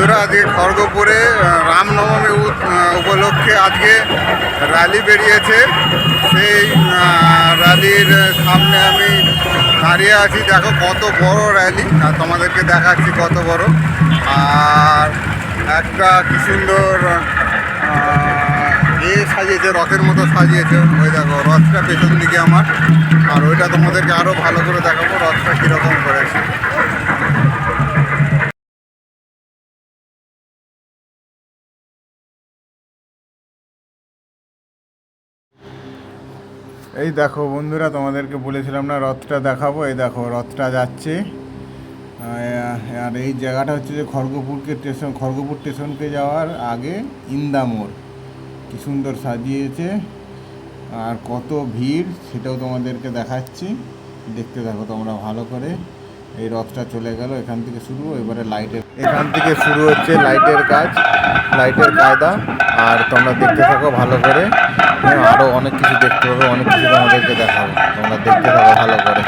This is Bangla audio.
বন্ধুরা, আজকে খড়গপুরে রামনবমী উপলক্ষে আজকে র্যালি বেরিয়েছে। সেই র্যালির সামনে আমি দাঁড়িয়ে আছি। দেখো কত বড় র্যালি আর তোমাদেরকে দেখাচ্ছি কত বড়। আর একটা কি সুন্দর এ সাজিয়েছে, রথের মতো সাজিয়েছে। ওই দেখো, রথটা পেছন দিকে আমার। আর ওইটা তোমাদেরকে আরও ভালো করে দেখাবো, রথটা কীরকম করেছে। এই দেখো বন্ধুরা, তোমাদেরকে বলেছিলাম না রথটা দেখাবো। এই দেখো, রথটা যাচ্ছে। আর এই জায়গাটা হচ্ছে যে খড়গপুরকে স্টেশন খড়গপুর স্টেশনকে যাওয়ার আগে ইন্দামোড় কি সুন্দর সাজিয়েছে। আর কত ভিড়, সেটাও তোমাদেরকে দেখাচ্ছি। দেখতে দেখো তোমরা ভালো করে। এই রথটা চলে গেল এখান থেকে শুরু এবারে লাইটের এখান থেকে শুরু হচ্ছে লাইটের কাজ লাইটের কায়দা আর তোমরা দেখতে থাকো ভালো করে। হ্যাঁ, আরও অনেক কিছু দেখতে হবে অনেক কিছু তোমাদেরকে দেখাবো। তোমরা দেখতে থাকো ভালো করে।